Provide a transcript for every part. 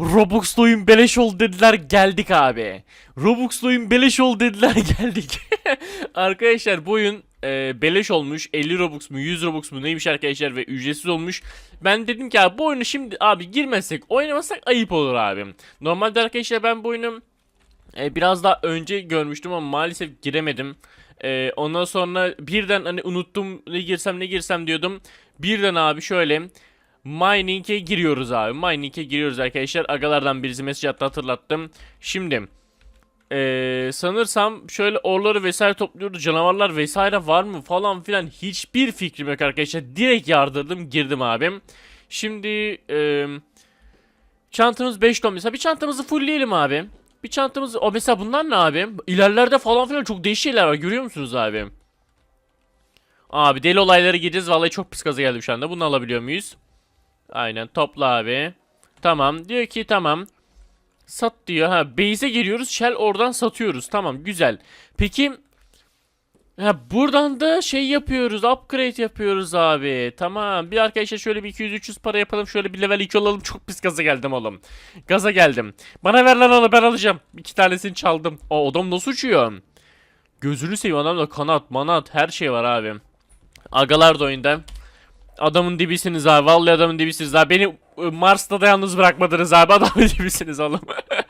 Robux'lu oyun beleş ol dediler geldik abi. Robux'lu oyun beleş ol dediler geldik. arkadaşlar bu oyun e, beleş olmuş. 50 Robux mu 100 Robux mu neymiş arkadaşlar ve ücretsiz olmuş. Ben dedim ki abi bu oyunu şimdi abi girmezsek oynamasak ayıp olur abi. Normalde arkadaşlar ben bu oyunu e, biraz daha önce görmüştüm ama maalesef giremedim. E, ondan sonra birden hani unuttum ne girsem ne girsem diyordum. Birden abi şöyle Mining'e giriyoruz abi. Mining'e giriyoruz arkadaşlar. Agalardan birisi mesaj attı hatırlattım. Şimdi ee, sanırsam şöyle orları vesaire topluyoruz. Canavarlar vesaire var mı falan filan hiçbir fikrim yok arkadaşlar. Direkt yardırdım girdim abim. Şimdi ee, çantamız 5 ton mesela bir çantamızı fullleyelim abi. Bir çantamız o mesela bunlar ne abi? İlerlerde falan filan çok değişik şeyler var görüyor musunuz abi? Abi deli olayları gireceğiz. Vallahi çok pis gaza geldim şu anda. Bunu alabiliyor muyuz? Aynen topla abi. Tamam diyor ki tamam. Sat diyor. Ha base'e giriyoruz. Shell oradan satıyoruz. Tamam güzel. Peki Ha buradan da şey yapıyoruz. Upgrade yapıyoruz abi. Tamam. Bir arkadaşlar şöyle bir 200-300 para yapalım. Şöyle bir level 2 olalım. Çok pis gaza geldim oğlum. Gaza geldim. Bana ver lan onu ben alacağım. İki tanesini çaldım. O adam nasıl uçuyor? Gözünü seveyim adamda kanat manat her şey var abi. Agalar da oyunda. Adamın dibisiniz abi. Vallahi adamın dibisiniz abi. Beni ı, Mars'ta da yalnız bırakmadınız abi. Adamın dibisiniz oğlum.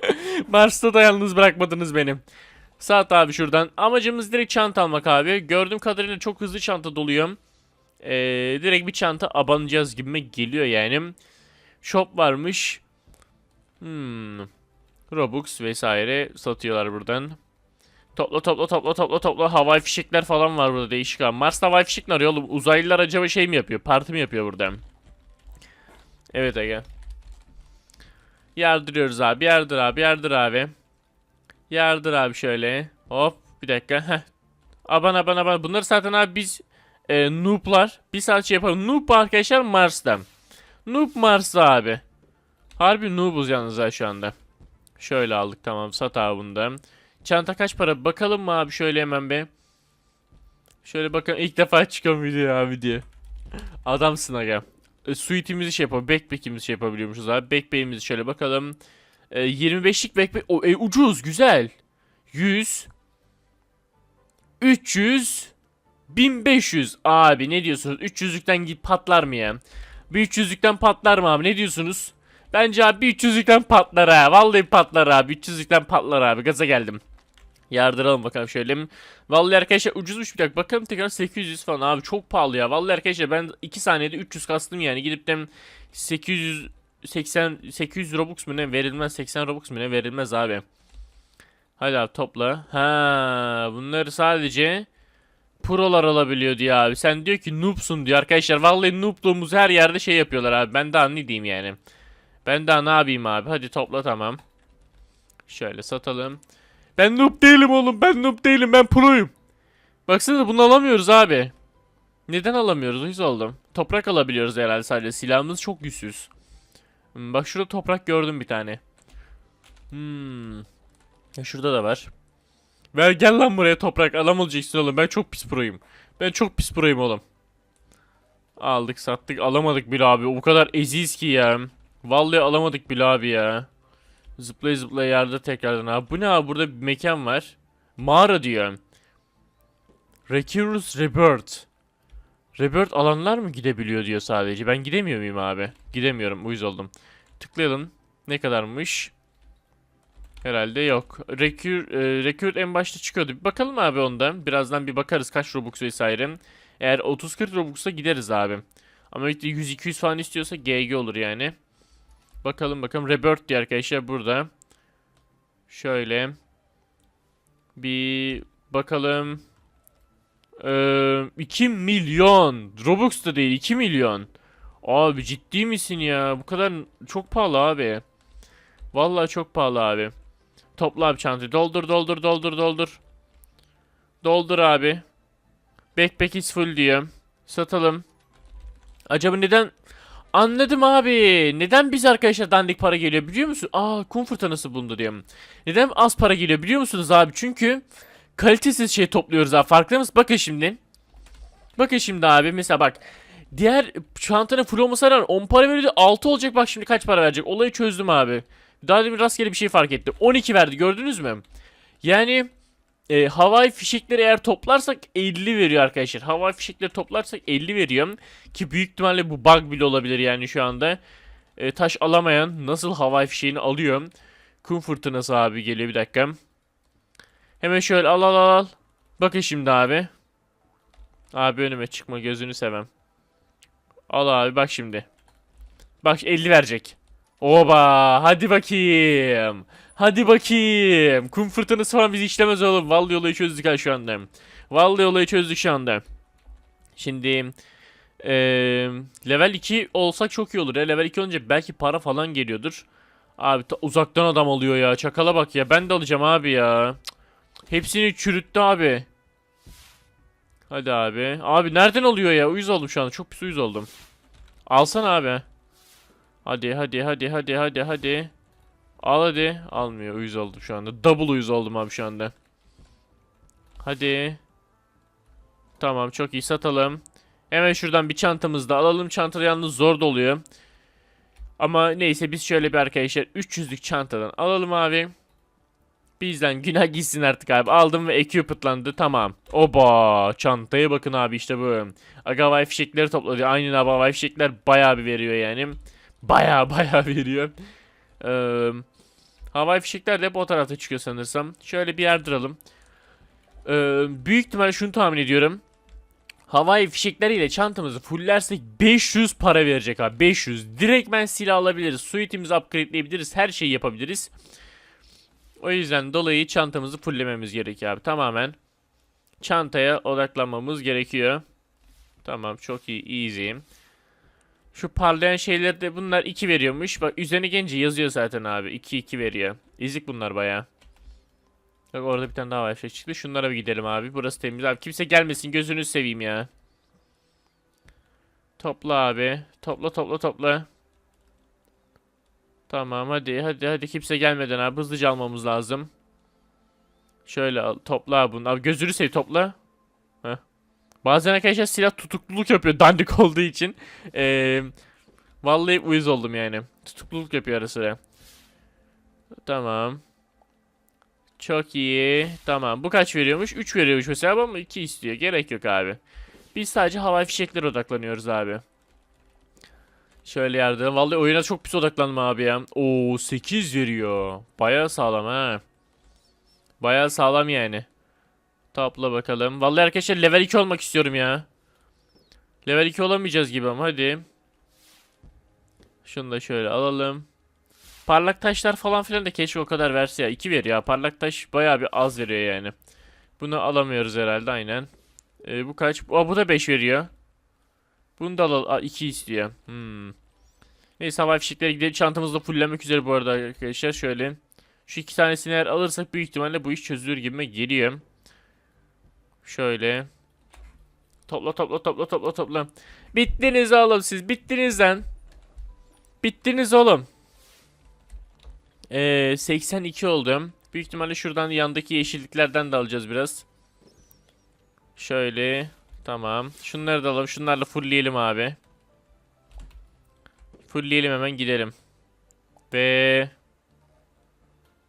Mars'ta da yalnız bırakmadınız beni. Saat abi şuradan. Amacımız direkt çanta almak abi. Gördüğüm kadarıyla çok hızlı çanta doluyor. Ee, direkt bir çanta abanacağız gibime geliyor yani. Shop varmış. Hmm. Robux vesaire satıyorlar buradan. Topla topla topla topla topla havai fişekler falan var burada değişik abi. Mars'ta havai fişek ne arıyor oğlum? Uzaylılar acaba şey mi yapıyor? Parti mi yapıyor burada? Evet Ege. Yardırıyoruz abi. Yardır abi. Yardır abi. Yardır abi şöyle. Hop. Bir dakika. Heh. Aban aban aban. Bunları zaten abi biz e, noob'lar. Bir saat şey yapalım. Noob arkadaşlar Mars'ta. Noob Mars'ta abi. Harbi noob'uz yalnız ha şu anda. Şöyle aldık tamam. Sat abi bunu da. Çanta kaç para? Bakalım mı abi şöyle hemen be. Şöyle bakın ilk defa çıkan video abi diye. Adamsın aga. E, suite'imizi şey yapalım. Backpack'imizi şey yapabiliyormuşuz abi. Backpack'imizi şöyle bakalım. E, 25'lik backpack. O, e, ucuz güzel. 100. 300. 1500. Abi ne diyorsunuz? 300'lükten git patlar mı ya? Bir 300'lükten patlar mı abi? Ne diyorsunuz? Bence abi bir 300'lükten patlar ha. Vallahi patlar abi. 300'lükten patlar abi. Gaza geldim. Yardıralım bakalım şöyle. Vallahi arkadaşlar ucuzmuş bir dakika. Bakalım tekrar 800 falan abi çok pahalı ya. Vallahi arkadaşlar ben 2 saniyede 300 kastım yani. Gidip de 800 80 800 Robux mu ne verilmez 80 Robux mu ne verilmez abi. Hadi abi topla. Ha bunları sadece prolar alabiliyor diyor abi. Sen diyor ki noobsun diyor arkadaşlar. Vallahi noobluğumuz her yerde şey yapıyorlar abi. Ben daha ne diyeyim yani. Ben daha ne yapayım abi. Hadi topla tamam. Şöyle satalım. Ben noob değilim oğlum. Ben noob değilim. Ben proyum. Baksana bunu alamıyoruz abi. Neden alamıyoruz? Uyuz oldum. Toprak alabiliyoruz herhalde sadece. Silahımız çok güçsüz. Hmm, bak şurada toprak gördüm bir tane. Hmm. Ya şurada da var. Ver gel lan buraya toprak. Adam olacaksın oğlum. Ben çok pis proyum. Ben çok pis proyum oğlum. Aldık sattık alamadık bile abi. O kadar eziz ki ya. Vallahi alamadık bile abi ya. Zıplaya zıplaya yerde tekrardan abi. Bu ne abi burada bir mekan var. Mağara diyor. Recurus Rebirth. Rebirth alanlar mı gidebiliyor diyor sadece. Ben gidemiyor muyum abi? Gidemiyorum. Uyuz oldum. Tıklayalım. Ne kadarmış? Herhalde yok. Recur, e, Recruit en başta çıkıyordu. Bir bakalım abi ondan. Birazdan bir bakarız kaç Robux vesaire. Eğer 30-40 Robux'a gideriz abi. Ama işte 100-200 falan istiyorsa GG olur yani. Bakalım bakalım. Rebirth diye arkadaşlar burada. Şöyle. Bir bakalım. Ee, 2 milyon. Robux da değil 2 milyon. Abi ciddi misin ya? Bu kadar çok pahalı abi. Vallahi çok pahalı abi. Topla abi çantayı. Doldur doldur doldur doldur. Doldur abi. Backpack is full diyor. Satalım. Acaba neden Anladım abi. Neden biz arkadaşlar dandik para geliyor biliyor musun? Aa kum fırtınası bulundu diyorum. Neden az para geliyor biliyor musunuz abi? Çünkü kalitesiz şey topluyoruz abi. Farkında mısın? Bakın şimdi. Bakın şimdi abi mesela bak. Diğer çantanın full olmasına rağmen 10 para veriyordu 6 olacak bak şimdi kaç para verecek. Olayı çözdüm abi. Daha demin rastgele bir şey fark ettim. 12 verdi gördünüz mü? Yani e, havai fişekleri eğer toplarsak 50 veriyor arkadaşlar. Havai fişekleri toplarsak 50 veriyor. Ki büyük ihtimalle bu bug bile olabilir yani şu anda. E, taş alamayan nasıl havai fişeğini alıyor. Kum fırtınası abi geliyor bir dakika. Hemen şöyle al al al al. Bakın şimdi abi. Abi önüme çıkma gözünü sevem. Al abi bak şimdi. Bak 50 verecek. Oba hadi bakayım. Hadi bakayım. Kum fırtınası falan bizi işlemez oğlum. Vallahi olayı çözdük ha şu anda. Vallahi olayı çözdük şu anda. Şimdi eee, level 2 olsak çok iyi olur ya. Level 2 olunca belki para falan geliyordur. Abi ta- uzaktan adam alıyor ya. Çakala bak ya. Ben de alacağım abi ya. Hepsini çürüttü abi. Hadi abi. Abi nereden alıyor ya? Uyuz oldum şu anda. Çok pis uyuz oldum. Alsana abi. Hadi hadi hadi hadi hadi hadi. Al hadi. Almıyor. Uyuz oldum şu anda. Double uyuz oldum abi şu anda. Hadi. Tamam çok iyi satalım. Hemen şuradan bir çantamızı da alalım. Çantada yalnız zor doluyor. Ama neyse biz şöyle bir arkadaşlar 300'lük çantadan alalım abi. Bizden günah gitsin artık abi. Aldım ve equipmentlandı. Tamam. Oba çantaya bakın abi işte bu. Agavay fişekleri topladı. Aynen abi havai fişekler bayağı bir veriyor yani. Bayağı bayağı veriyor. Ee, havai fişekler de hep o tarafta çıkıyor sanırsam. Şöyle bir yer duralım. Ee, büyük ihtimalle şunu tahmin ediyorum. Havai fişekleriyle çantamızı fullersek 500 para verecek abi. 500. Direktmen silah alabiliriz. Suitimizi upgrade'leyebiliriz. Her şeyi yapabiliriz. O yüzden dolayı çantamızı fulllememiz gerekiyor abi. Tamamen çantaya odaklanmamız gerekiyor. Tamam çok iyi. Easy. Şu parlayan şeyler de bunlar 2 veriyormuş. Bak üzerine gelince yazıyor zaten abi. 2 2 veriyor. İzik bunlar baya. Bak orada bir tane daha var şey çıktı. Şunlara bir gidelim abi. Burası temiz abi. Kimse gelmesin gözünü seveyim ya. Topla abi. Topla topla topla. Tamam hadi hadi hadi kimse gelmeden abi hızlıca almamız lazım. Şöyle al, topla bunu. Abi gözünü seveyim topla. Bazen arkadaşlar silah tutukluluk yapıyor dandik olduğu için. Ee, vallahi uyuz oldum yani. Tutukluluk yapıyor ara sıra. Tamam. Çok iyi. Tamam. Bu kaç veriyormuş? 3 veriyormuş mesela ama 2 istiyor. Gerek yok abi. Biz sadece havai fişeklere odaklanıyoruz abi. Şöyle yardım. Vallahi oyuna çok pis odaklanma abi ya. Oo 8 veriyor. Baya sağlam ha. Baya sağlam yani. Topla bakalım. Vallahi arkadaşlar level 2 olmak istiyorum ya. Level 2 olamayacağız gibi ama hadi. Şunu da şöyle alalım. Parlak taşlar falan filan da keşke o kadar verse ya. 2 veriyor ya. Parlak taş bayağı bir az veriyor yani. Bunu alamıyoruz herhalde aynen. Ee, bu kaç? Aa, bu da 5 veriyor. Bunu da alalım. 2 istiyor. Hmm. Neyse havai fişekleri gidelim. Çantamızı da fulllemek üzere bu arada arkadaşlar. Şöyle. Şu iki tanesini eğer alırsak büyük ihtimalle bu iş çözülür gibime geliyor. Şöyle. Topla topla topla topla topla. Bittiniz oğlum siz. Bittiniz lan. Bittiniz oğlum. Ee, 82 oldum. Büyük ihtimalle şuradan yandaki yeşilliklerden de alacağız biraz. Şöyle. Tamam. Şunları da alalım. Şunlarla fullleyelim abi. Fullleyelim hemen gidelim. Ve...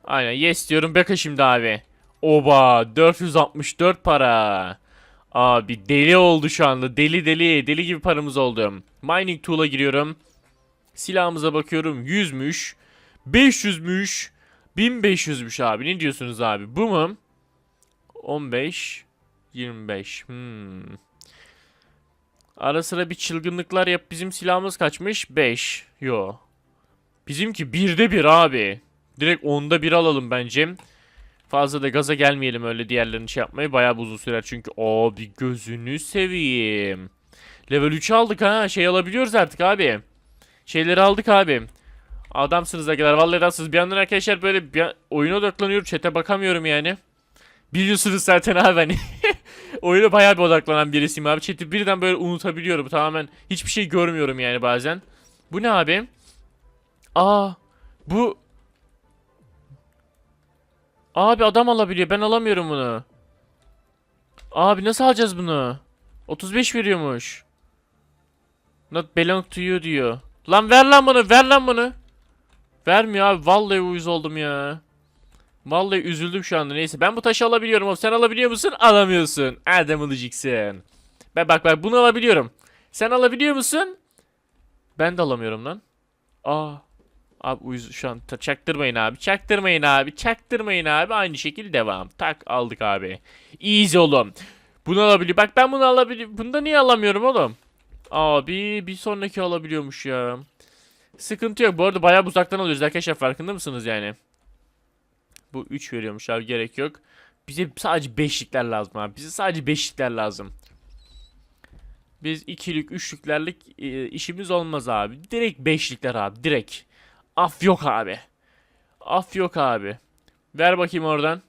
Aynen yes diyorum. Bakın şimdi abi. Oba 464 para. Abi deli oldu şu anda. Deli deli. Deli gibi paramız oldu. Mining tool'a giriyorum. Silahımıza bakıyorum. 100'müş. 500'müş. 1500'müş abi. Ne diyorsunuz abi? Bu mu? 15 25. Hmm. Ara sıra bir çılgınlıklar yap. Bizim silahımız kaçmış? 5. Yo. Bizimki 1'de 1 abi. Direkt 10'da 1 alalım bence. Fazla da gaza gelmeyelim öyle diğerlerini şey yapmayı. Bayağı uzun sürer çünkü. Abi gözünü seveyim. Level 3 aldık ha. Şey alabiliyoruz artık abi. Şeyleri aldık abi. Adamsınız kadar vallahi adamsınız. Bir yandan arkadaşlar böyle bir oyuna odaklanıyorum. Chat'e bakamıyorum yani. Biliyorsunuz zaten abi hani. oyuna bayağı bir odaklanan birisiyim abi. Chat'i birden böyle unutabiliyorum. Tamamen hiçbir şey görmüyorum yani bazen. Bu ne abi? Aa bu Abi adam alabiliyor. Ben alamıyorum bunu. Abi nasıl alacağız bunu? 35 veriyormuş. Not belong to you diyor. Lan ver lan bunu ver lan bunu. Vermiyor abi vallahi uyuz oldum ya. Vallahi üzüldüm şu anda neyse ben bu taşı alabiliyorum sen alabiliyor musun? Alamıyorsun. Adam olacaksın. Ben bak bak bunu alabiliyorum. Sen alabiliyor musun? Ben de alamıyorum lan. Aa. Abi uyuz şu an çaktırmayın abi. Çaktırmayın abi. Çaktırmayın abi. Aynı şekil devam. Tak aldık abi. Easy oğlum. Bunu alabiliyor. Bak ben bunu alabiliyorum. Bunda niye alamıyorum oğlum? Abi bir sonraki alabiliyormuş ya. Sıkıntı yok. Bu arada bayağı uzaktan alıyoruz arkadaşlar. Farkında mısınız yani? Bu 3 veriyormuş abi. Gerek yok. Bize sadece beşlikler lazım abi. Bize sadece beşlikler lazım. Biz ikilik, üçlüklerlik e, işimiz olmaz abi. Direkt beşlikler abi. Direkt. Af yok abi. Af yok abi. Ver bakayım oradan.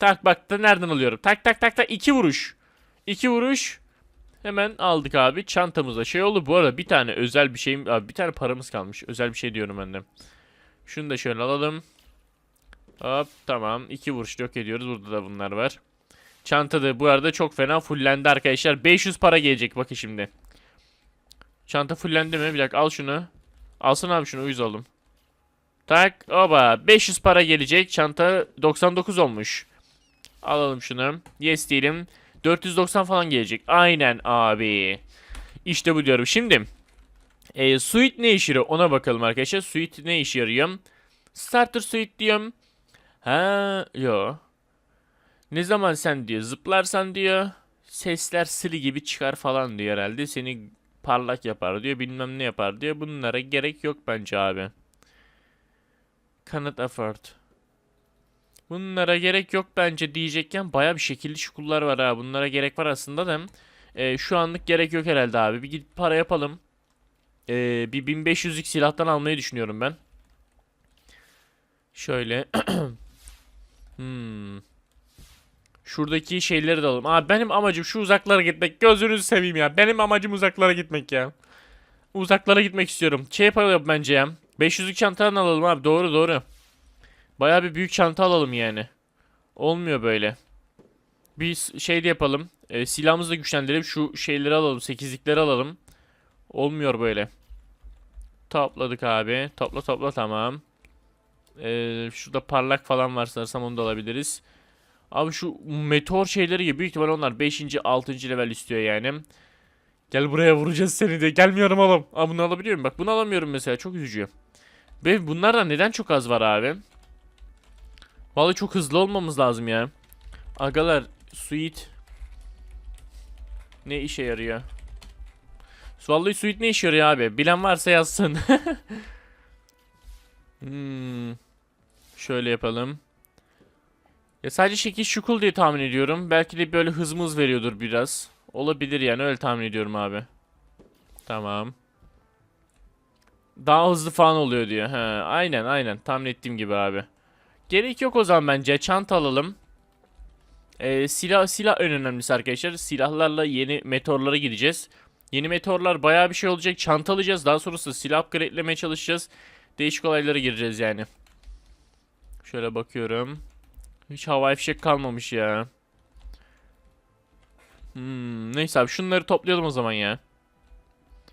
Tak bak da nereden alıyorum? Tak tak tak tak iki vuruş. İki vuruş. Hemen aldık abi. Çantamızda şey oldu. Bu arada bir tane özel bir şeyim, abi bir tane paramız kalmış. Özel bir şey diyorum ben de. Şunu da şöyle alalım. Hop tamam. iki vuruş yok ediyoruz. Burada da bunlar var. Çanta da bu arada çok fena fullendi arkadaşlar. 500 para gelecek bakın şimdi. Çanta fullendi mi? Bir dakika al şunu. Alsana abi şunu uyuz oldum. Tak oba 500 para gelecek. Çanta 99 olmuş. Alalım şunu. Yes diyelim. 490 falan gelecek. Aynen abi. İşte bu diyorum. Şimdi e, suite ne işe yarıyor ona bakalım arkadaşlar. Suite ne işe yarıyor? Starter suite diyorum. Ha yo. Ne zaman sen diyor zıplarsan diyor sesler sili gibi çıkar falan diyor herhalde. Seni parlak yapar diyor bilmem ne yapar diyor. Bunlara gerek yok bence abi. Cannot afford. Bunlara gerek yok bence diyecekken baya bir şekilli şukullar var ha. Bunlara gerek var aslında da. e, şu anlık gerek yok herhalde abi. Bir gidip para yapalım. E, bir 1500'lük silahtan almayı düşünüyorum ben. Şöyle. hmm. Şuradaki şeyleri de alalım. Abi benim amacım şu uzaklara gitmek. Gözünüzü seveyim ya. Benim amacım uzaklara gitmek ya. Uzaklara gitmek istiyorum. Şey yapalım bence ya. 500'lük çantadan alalım abi. Doğru doğru. Bayağı bir büyük çanta alalım yani. Olmuyor böyle. Bir şey de yapalım. E, silahımızı da güçlendirelim. Şu şeyleri alalım. Sekizlikleri alalım. Olmuyor böyle. Topladık abi. Topla topla tamam. E, şurada parlak falan var sanırsam onu da alabiliriz. Abi şu meteor şeyleri gibi büyük ihtimal onlar 5. 6. level istiyor yani. Gel buraya vuracağız seni de. Gelmiyorum oğlum. Aa bunu alabiliyor muyum? Bak bunu alamıyorum mesela. Çok üzücü. Ve bunlardan neden çok az var abi? Vallahi çok hızlı olmamız lazım ya. Agalar suit ne işe yarıyor? Vallahi suit ne işe yarıyor abi? Bilen varsa yazsın. hmm. Şöyle yapalım. Ya sadece şekil şukul diye tahmin ediyorum. Belki de böyle hız mız veriyordur biraz. Olabilir yani öyle tahmin ediyorum abi. Tamam. Daha hızlı falan oluyor diyor. He, aynen aynen tahmin ettiğim gibi abi. Gerek yok o zaman bence. Çanta alalım. Ee, silah silah en önemlisi arkadaşlar. Silahlarla yeni meteorlara gideceğiz. Yeni meteorlar bayağı bir şey olacak. Çanta alacağız. Daha sonrasında silah upgrade'lemeye çalışacağız. Değişik olaylara gireceğiz yani. Şöyle bakıyorum. Hiç havai fişek kalmamış ya. Hmm, neyse abi şunları toplayalım o zaman ya.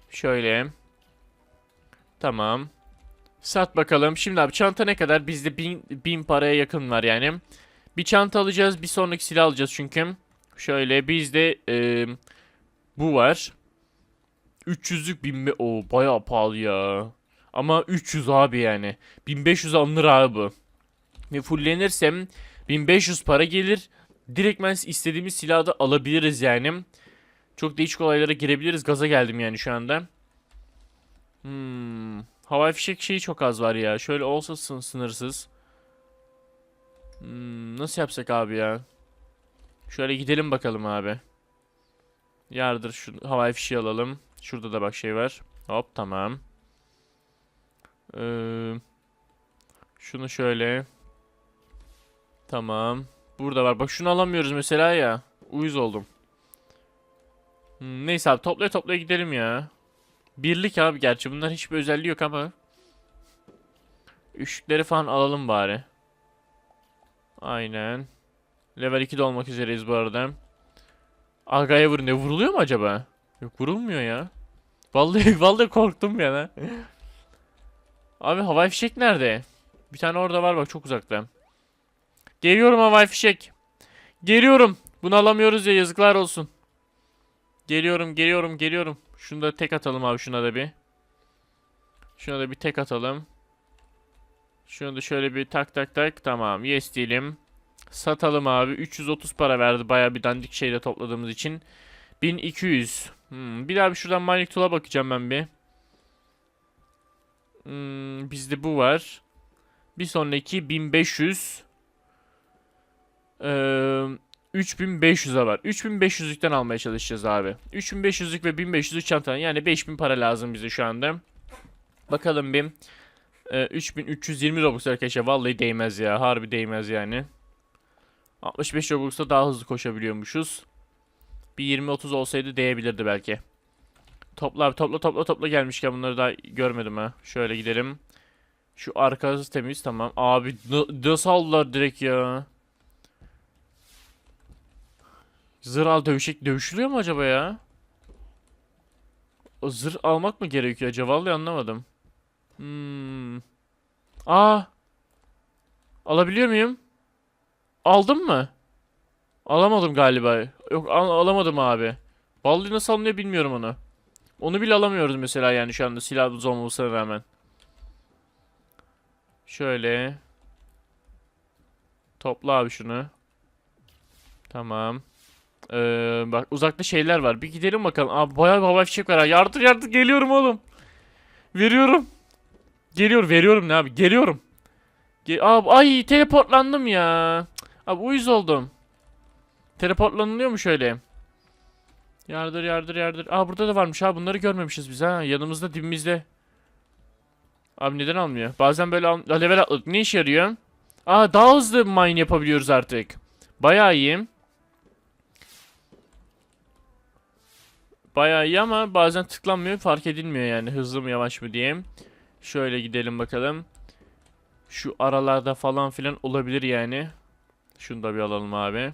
Şöyle. Tamam. Sat bakalım. Şimdi abi çanta ne kadar? Bizde bin, bin paraya yakın var yani. Bir çanta alacağız. Bir sonraki silah alacağız çünkü. Şöyle bizde e, bu var. 300'lük bin o bayağı pahalı ya. Ama 300 abi yani. 1500 alınır abi bu. Ve fullenirsem 1500 para gelir. Direktmen istediğimiz silahı da alabiliriz yani. Çok değişik olaylara girebiliriz. Gaza geldim yani şu anda. Hmm. Havai fişek şeyi çok az var ya. Şöyle olsa sın- sınırsız. Hmm, nasıl yapsak abi ya? Şöyle gidelim bakalım abi. Yardır şu havai fişeği alalım. Şurada da bak şey var. Hop tamam. Ee, şunu şöyle. Tamam. Burada var. Bak şunu alamıyoruz mesela ya. Uyuz oldum. Hmm, neyse abi toplaya toplaya gidelim ya. Birlik abi gerçi bunlar hiçbir özelliği yok ama. Üçlükleri falan alalım bari. Aynen. Level 2'de olmak üzereyiz bu arada. Aga'ya vurun diyor. Vuruluyor mu acaba? Yok vurulmuyor ya. Vallahi vallahi korktum ya lan. Abi havai fişek nerede? Bir tane orada var bak çok uzakta. Geliyorum havai fişek. Geliyorum. Bunu alamıyoruz ya yazıklar olsun. Geliyorum geliyorum geliyorum. Şunu da tek atalım abi şuna da bir. Şuna da bir tek atalım. Şunu da şöyle bir tak tak tak tamam yes diyelim. Satalım abi 330 para verdi baya bir dandik şeyle topladığımız için. 1200. Hmm, bir daha bir şuradan mining tool'a bakacağım ben bir. Hmm, bizde bu var. Bir sonraki 1500. Ee, 3500'e var. 3500'lükten almaya çalışacağız abi. 3500'lük ve 1500'lük çanta. Yani 5000 para lazım bize şu anda. Bakalım bir. Ee, 3320 Robux arkadaşlar. Vallahi değmez ya. Harbi değmez yani. 65 Robux'ta daha hızlı koşabiliyormuşuz. Bir 20-30 olsaydı değebilirdi belki. Topla abi topla topla topla gelmişken bunları daha görmedim ha. Şöyle gidelim. Şu arkası temiz tamam. Abi nasıl aldılar direkt ya? Zırh al dövüşek dövüşülüyor mu acaba ya? O zırh almak mı gerekiyor acaba? Vallahi anlamadım. Hmm. Aa. Alabiliyor muyum? Aldım mı? Alamadım galiba. Yok al- alamadım abi. Vallahi nasıl alınıyor bilmiyorum onu. Onu bile alamıyoruz mesela yani şu anda silahlı olmamasına rağmen. Şöyle. Topla abi şunu. Tamam. Ee, bak uzakta şeyler var. Bir gidelim bakalım. Abi bayağı bir hava fişek var. ha. Yardır yardır geliyorum oğlum. Veriyorum. Geliyor veriyorum ne abi geliyorum. Ge abi ay teleportlandım ya. Abi uyuz oldum. Teleportlanılıyor mu şöyle? Yardır yardır yardır. Aa burada da varmış ha bunları görmemişiz biz ha. Yanımızda dibimizde. Abi neden almıyor? Bazen böyle al Aa, level atladık. Ne işe yarıyor? Aa daha hızlı mine yapabiliyoruz artık. Bayağı iyi. Bayağı iyi ama bazen tıklanmıyor fark edilmiyor yani hızlı mı yavaş mı diye. Şöyle gidelim bakalım. Şu aralarda falan filan olabilir yani. Şunu da bir alalım abi.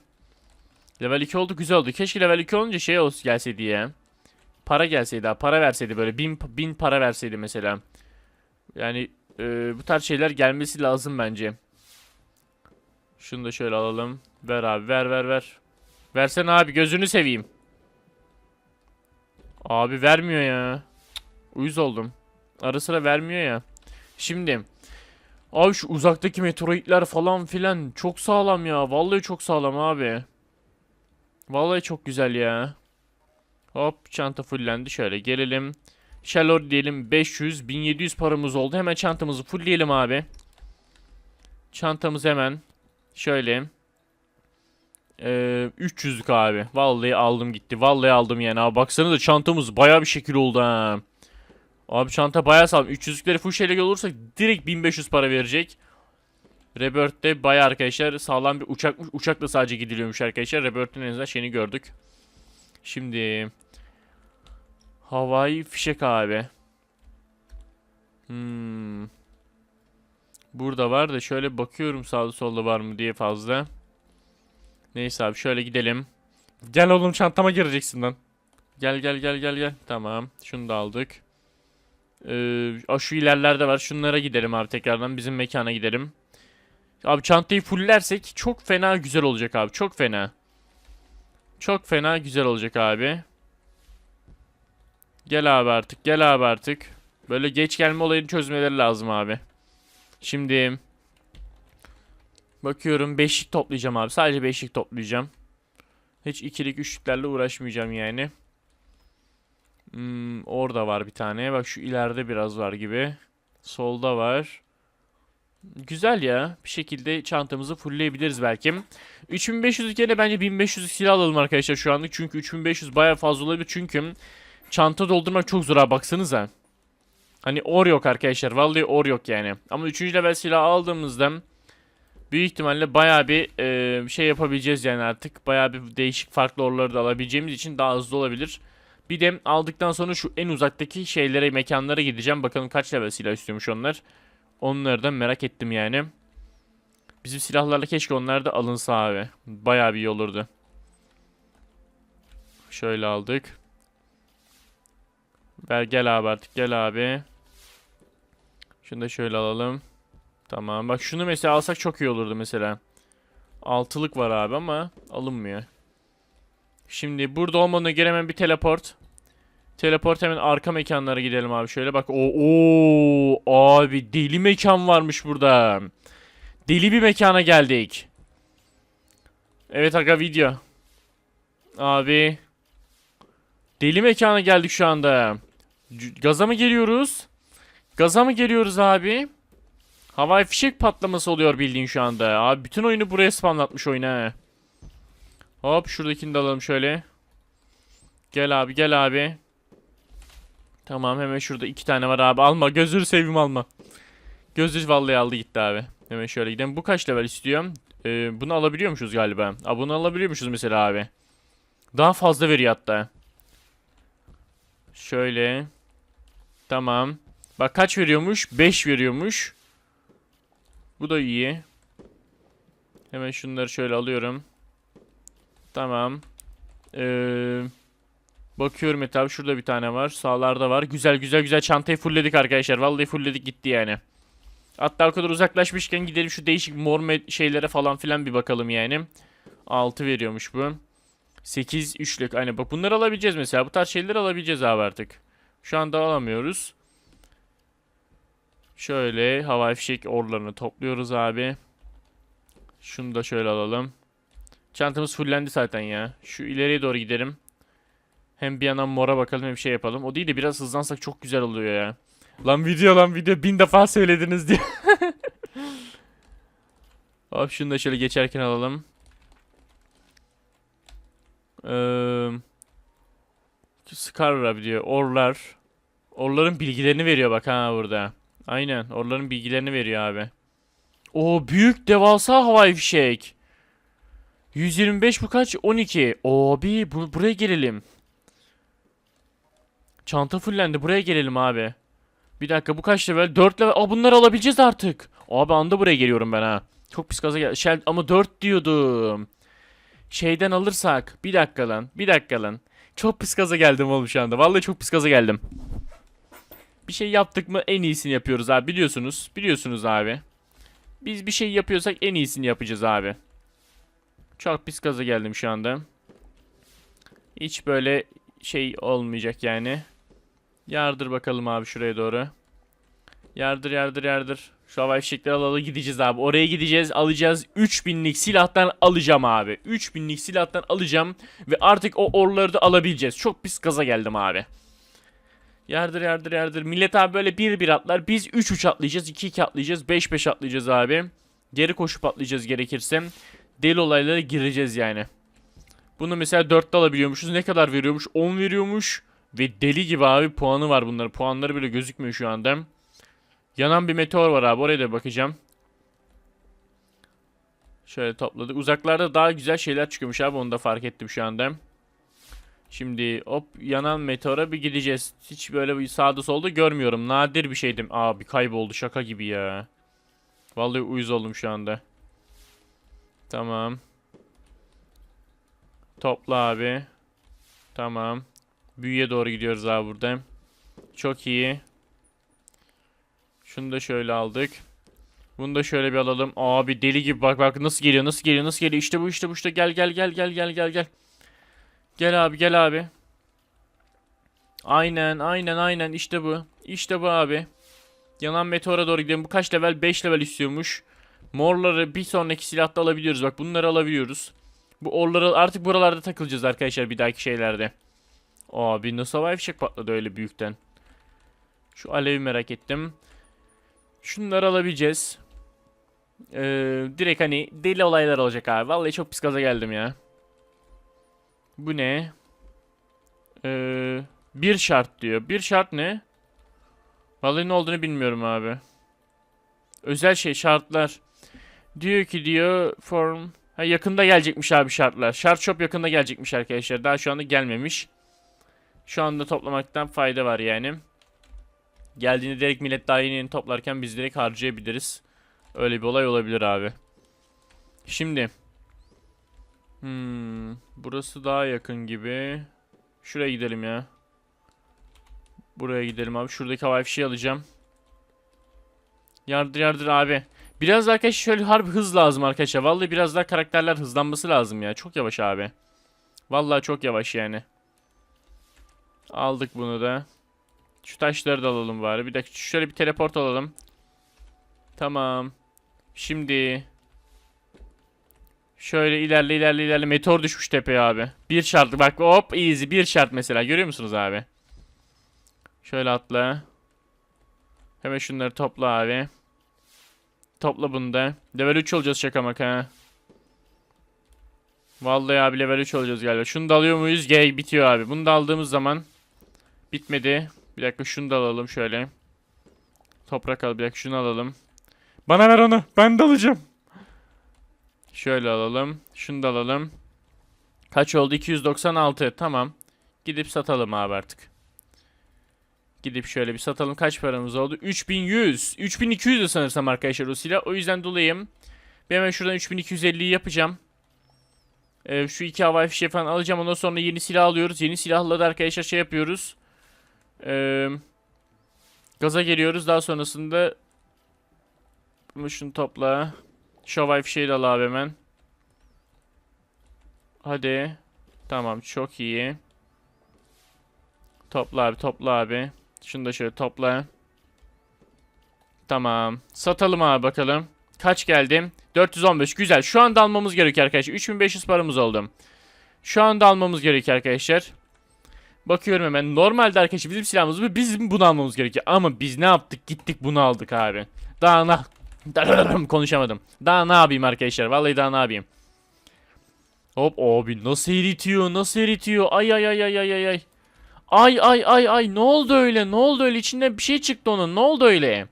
Level 2 oldu güzel oldu. Keşke level 2 olunca şey olsun gelseydi ya. Para gelseydi ha. Para verseydi böyle. Bin, bin para verseydi mesela. Yani e, bu tarz şeyler gelmesi lazım bence. Şunu da şöyle alalım. Ver abi ver ver ver. Versene abi gözünü seveyim. Abi vermiyor ya. Uyuz oldum. Ara sıra vermiyor ya. Şimdi. Abi şu uzaktaki meteoroidler falan filan çok sağlam ya. Vallahi çok sağlam abi. Vallahi çok güzel ya. Hop çanta fullendi. Şöyle gelelim. Shalor diyelim 500 1700 paramız oldu. Hemen çantamızı fullleyelim abi. Çantamız hemen şöyle. Ee, 300'lük abi. Vallahi aldım gitti. Vallahi aldım yani abi. Baksana da çantamız baya bir şekil oldu ha. Abi çanta bayağı sağlam. 300'lükleri full şeyle olursak direkt 1500 para verecek. Rebirth'te bayağı arkadaşlar sağlam bir uçakmış. Uçakla sadece gidiliyormuş arkadaşlar. Rebirth'in en azından şeyini gördük. Şimdi havai fişek abi. Hmm. Burada var da şöyle bakıyorum sağda solda var mı diye fazla. Neyse abi şöyle gidelim. Gel oğlum çantama gireceksin lan. Gel gel gel gel gel. Tamam. Şunu da aldık. Ee, şu ilerlerde var. Şunlara gidelim abi tekrardan. Bizim mekana gidelim. Abi çantayı fulllersek çok fena güzel olacak abi. Çok fena. Çok fena güzel olacak abi. Gel abi artık. Gel abi artık. Böyle geç gelme olayını çözmeleri lazım abi. Şimdi bakıyorum beşlik toplayacağım abi. Sadece beşlik toplayacağım. Hiç ikilik üçlüklerle uğraşmayacağım yani. Hmm, orada var bir tane. Bak şu ileride biraz var gibi. Solda var. Güzel ya. Bir şekilde çantamızı fullleyebiliriz belki. 3500 yerine bence 1500 silah alalım arkadaşlar şu anlık. Çünkü 3500 baya fazla olabilir. Çünkü çanta doldurmak çok zor abi baksanıza. Hani or yok arkadaşlar. Vallahi or yok yani. Ama 3. level silah aldığımızda büyük ihtimalle baya bir e, şey yapabileceğiz yani artık. Baya bir değişik farklı orları da alabileceğimiz için daha hızlı olabilir. Bir de aldıktan sonra şu en uzaktaki şeylere, mekanlara gideceğim. Bakalım kaç level silah istiyormuş onlar. Onları da merak ettim yani. Bizim silahlarla keşke onlar da alınsa abi. Bayağı bir iyi olurdu. Şöyle aldık. Ver gel abi artık gel abi. Şunu da şöyle alalım. Tamam. Bak şunu mesela alsak çok iyi olurdu mesela. Altılık var abi ama alınmıyor. Şimdi burada olmadığına göre hemen bir teleport. Teleport hemen arka mekanlara gidelim abi. Şöyle bak. Oo, oo abi deli mekan varmış burada. Deli bir mekana geldik. Evet aga video. Abi. Deli mekana geldik şu anda. Gaza mı geliyoruz? Gaza mı geliyoruz abi? Havai fişek patlaması oluyor bildiğin şu anda. Abi bütün oyunu buraya spamlatmış oyun ha. Hop şuradakini de alalım şöyle. Gel abi gel abi. Tamam hemen şurada iki tane var abi. Alma gözünü seveyim alma. Gözü vallahi aldı gitti abi. Hemen şöyle gidelim. Bu kaç level istiyorum? Ee, bunu alabiliyormuşuz galiba. Aa, bunu alabiliyormuşuz mesela abi. Daha fazla veriyor hatta. Şöyle. Tamam. Bak kaç veriyormuş? 5 veriyormuş. Bu da iyi. Hemen şunları şöyle alıyorum. Tamam. Ee, bakıyorum etrafı. Şurada bir tane var. Sağlarda var. Güzel güzel güzel çantayı fullledik arkadaşlar. Vallahi fullledik gitti yani. Hatta o kadar uzaklaşmışken gidelim şu değişik mor şeylere falan filan bir bakalım yani. 6 veriyormuş bu. 8 üçlük. Hani bak bunları alabileceğiz mesela. Bu tarz şeyleri alabileceğiz abi artık. Şu anda alamıyoruz. Şöyle havai fişek orlarını topluyoruz abi. Şunu da şöyle alalım. Çantamız fullendi zaten ya. Şu ileriye doğru gidelim. Hem bir yandan mora bakalım hem şey yapalım. O değil de biraz hızlansak çok güzel oluyor ya. Lan video lan video bin defa söylediniz diye. Hop şunu da şöyle geçerken alalım. Eee Scarra diyor. Orlar. Orların bilgilerini veriyor bak ha burada. Aynen. Orların bilgilerini veriyor abi. O büyük devasa havai fişek. 125 bu kaç? 12. Abi bu, buraya gelelim. Çanta fullendi. Buraya gelelim abi. Bir dakika bu kaç level? 4 level. Aa bunları alabileceğiz artık. Abi anda buraya geliyorum ben ha. Çok pis gaza gel. Şey, ama 4 diyordum. Şeyden alırsak. Bir dakika lan. Bir dakika lan. Çok pis gaza geldim oğlum şu anda. Vallahi çok pis gaza geldim. Bir şey yaptık mı en iyisini yapıyoruz abi. Biliyorsunuz. Biliyorsunuz abi. Biz bir şey yapıyorsak en iyisini yapacağız abi. Çok pis gaza geldim şu anda. Hiç böyle şey olmayacak yani. Yardır bakalım abi şuraya doğru. Yardır yardır yardır. Şu havai fişekleri alalı gideceğiz abi. Oraya gideceğiz alacağız. 3000'lik silahtan alacağım abi. 3000'lik silahtan alacağım. Ve artık o orları da alabileceğiz. Çok pis gaza geldim abi. Yardır yardır yardır. Millet abi böyle 1-1 atlar. Biz 3-3 atlayacağız. 2-2 atlayacağız. 5-5 atlayacağız abi. Geri koşup atlayacağız gerekirse. Deli olaylara gireceğiz yani. Bunu mesela 4'te alabiliyormuşuz. Ne kadar veriyormuş? 10 veriyormuş. Ve deli gibi abi puanı var bunların. Puanları bile gözükmüyor şu anda. Yanan bir meteor var abi. Oraya da bakacağım. Şöyle topladık. Uzaklarda daha güzel şeyler çıkıyormuş abi. Onu da fark ettim şu anda. Şimdi hop yanan meteora bir gideceğiz. Hiç böyle bir sağda solda görmüyorum. Nadir bir şeydim. Abi kayboldu şaka gibi ya. Vallahi uyuz oldum şu anda. Tamam. Topla abi. Tamam. Büyüye doğru gidiyoruz abi burada. Çok iyi. Şunu da şöyle aldık. Bunu da şöyle bir alalım. Abi deli gibi bak bak nasıl geliyor nasıl geliyor nasıl geliyor. İşte bu işte bu işte gel gel gel gel gel gel gel. Gel abi gel abi. Aynen aynen aynen işte bu. İşte bu abi. Yanan meteora doğru gidelim. Bu kaç level? 5 level istiyormuş. Morları bir sonraki silahta alabiliyoruz. Bak bunları alabiliyoruz. Bu orları artık buralarda takılacağız arkadaşlar bir dahaki şeylerde. Abi nasıl havai fişek patladı öyle büyükten. Şu alevi merak ettim. Şunları alabileceğiz. Ee, direkt hani deli olaylar olacak abi. Vallahi çok pis gaza geldim ya. Bu ne? Ee, bir şart diyor. Bir şart ne? Vallahi ne olduğunu bilmiyorum abi. Özel şey şartlar. Diyor ki diyor form. Ha yakında gelecekmiş abi şartlar. Şart shop yakında gelecekmiş arkadaşlar. Daha şu anda gelmemiş. Şu anda toplamaktan fayda var yani. Geldiğinde direkt millet daha yeni toplarken biz direkt harcayabiliriz. Öyle bir olay olabilir abi. Şimdi. Hmm, burası daha yakın gibi. Şuraya gidelim ya. Buraya gidelim abi. Şuradaki havai fişeği alacağım. Yardır yardır abi. Biraz da arkadaşlar şöyle harbi hız lazım arkadaşlar. Vallahi biraz daha karakterler hızlanması lazım ya. Çok yavaş abi. Vallahi çok yavaş yani. Aldık bunu da. Şu taşları da alalım bari. Bir dakika şöyle bir teleport alalım. Tamam. Şimdi şöyle ilerle ilerle ilerle meteor düşmüş tepeye abi. Bir şart bak hop easy bir şart mesela görüyor musunuz abi? Şöyle atla. Hemen şunları topla abi. Topla bunu da. Level 3 olacağız şaka maka. Vallahi abi level 3 olacağız galiba. Şunu da alıyor muyuz? G bitiyor abi. Bunu da aldığımız zaman bitmedi. Bir dakika şunu da alalım şöyle. Toprak al bir dakika şunu alalım. Bana ver onu. Ben de alacağım. Şöyle alalım. Şunu da alalım. Kaç oldu? 296. Tamam. Gidip satalım abi artık. Gidip şöyle bir satalım. Kaç paramız oldu? 3100. 3200 de sanırsam arkadaşlar o silah. O yüzden dolayım. Ben hemen şuradan 3250'yi yapacağım. Ee, şu iki havai fişeği falan alacağım. Ondan sonra yeni silah alıyoruz. Yeni silahla da arkadaşlar şey yapıyoruz. Ee, gaza geliyoruz. Daha sonrasında şunu topla. Havai fişeği de al abi hemen. Hadi. Tamam çok iyi. Topla abi topla abi. Şunu da şöyle topla. Tamam. Satalım abi bakalım. Kaç geldi? 415. Güzel. Şu anda almamız gerekiyor arkadaşlar. 3500 paramız oldu. Şu anda almamız gerekiyor arkadaşlar. Bakıyorum hemen. Normalde arkadaşlar bizim silahımız bu. Bizim bunu almamız gerekiyor. Ama biz ne yaptık? Gittik bunu aldık abi. Daha ne... Konuşamadım. Daha ne yapayım arkadaşlar? Vallahi daha ne yapayım? Hop abi nasıl eritiyor? Nasıl eritiyor? Ay ay ay ay ay ay ay. Ay ay ay ay ne oldu öyle? Ne oldu öyle? İçinden bir şey çıktı onun. Ne oldu öyle?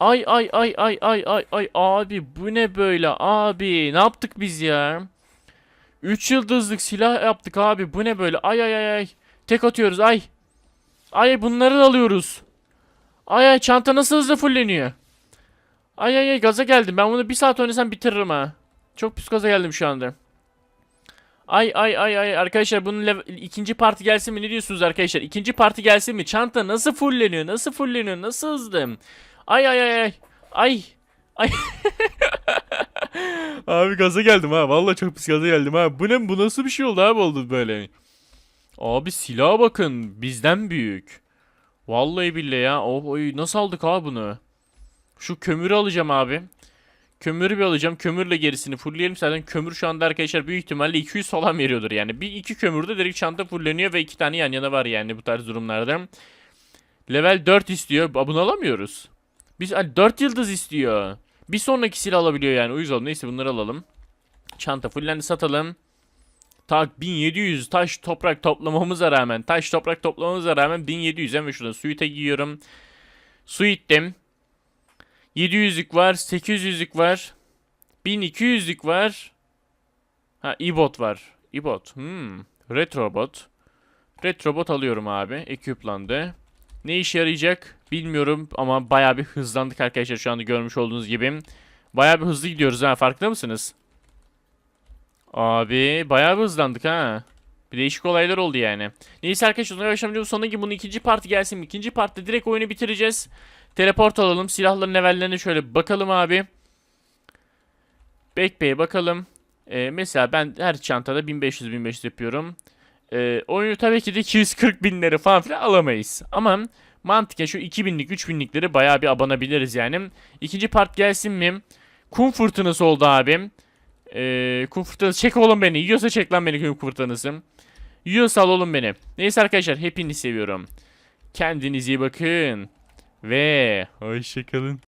Ay ay ay ay ay ay ay abi bu ne böyle abi? Ne yaptık biz ya? 3 yıldızlık silah yaptık abi. Bu ne böyle? Ay ay ay ay. Tek atıyoruz ay. Ay bunları da alıyoruz. Ay ay çanta nasıl hızlı fulleniyor? Ay ay ay gaza geldim. Ben bunu bir saat oynasam bitiririm ha. Çok pis gaza geldim şu anda. Ay ay ay ay arkadaşlar bunun ikinci parti gelsin mi ne diyorsunuz arkadaşlar? İkinci parti gelsin mi? Çanta nasıl fulleniyor? Nasıl fulleniyor? Nasıl hızlı? Ay ay ay ay. Ay. Ay. abi gaza geldim ha. Vallahi çok pis gaza geldim ha. Bu ne bu nasıl bir şey oldu abi oldu böyle? Abi silaha bakın. Bizden büyük. Vallahi billahi ya. Oh, oy, nasıl aldık abi bunu? Şu kömürü alacağım abi. Kömürü bir alacağım. Kömürle gerisini fullleyelim. Zaten kömür şu anda arkadaşlar büyük ihtimalle 200 falan veriyordur yani. Bir iki kömürde direkt çanta fulleniyor ve iki tane yan yana var yani bu tarz durumlarda. Level 4 istiyor. Bunu alamıyoruz. Biz hani 4 yıldız istiyor. Bir sonraki silah alabiliyor yani. Uyuz oldum. Neyse bunları alalım. Çanta fullendi satalım. Tak 1700 taş toprak toplamamıza rağmen taş toprak toplamamıza rağmen 1700 hemen şuradan suite giyiyorum. Suittim. 700'lük var, 800'lük var. 1200'lük var. Ha, e-bot var. E-bot. Hmm. Retrobot. Retrobot alıyorum abi. Ekiplandı. Ne işe yarayacak bilmiyorum ama bayağı bir hızlandık arkadaşlar şu anda görmüş olduğunuz gibi. Bayağı bir hızlı gidiyoruz ha farkında mısınız? Abi bayağı bir hızlandık ha. Bir değişik olaylar oldu yani. Neyse arkadaşlar yavaş yavaş sonuna gibi bunun ikinci parti gelsin. İkinci partta direkt oyunu bitireceğiz. Teleport alalım. Silahların levellerine şöyle bakalım abi. Backpay'e bakalım. Ee, mesela ben her çantada 1500-1500 yapıyorum. Ee, oyunu tabii ki de 240 binleri falan filan alamayız. Ama mantıken şu 2000'lik 3000'likleri bayağı bir abanabiliriz yani. İkinci part gelsin mi? Kum fırtınası oldu abim. Ee, kum fırtınası çek oğlum beni. Yiyorsa çek lan beni kum fırtınası. Yiyorsa al oğlum beni. Neyse arkadaşlar hepinizi seviyorum. Kendinize iyi bakın. Ve hoşçakalın.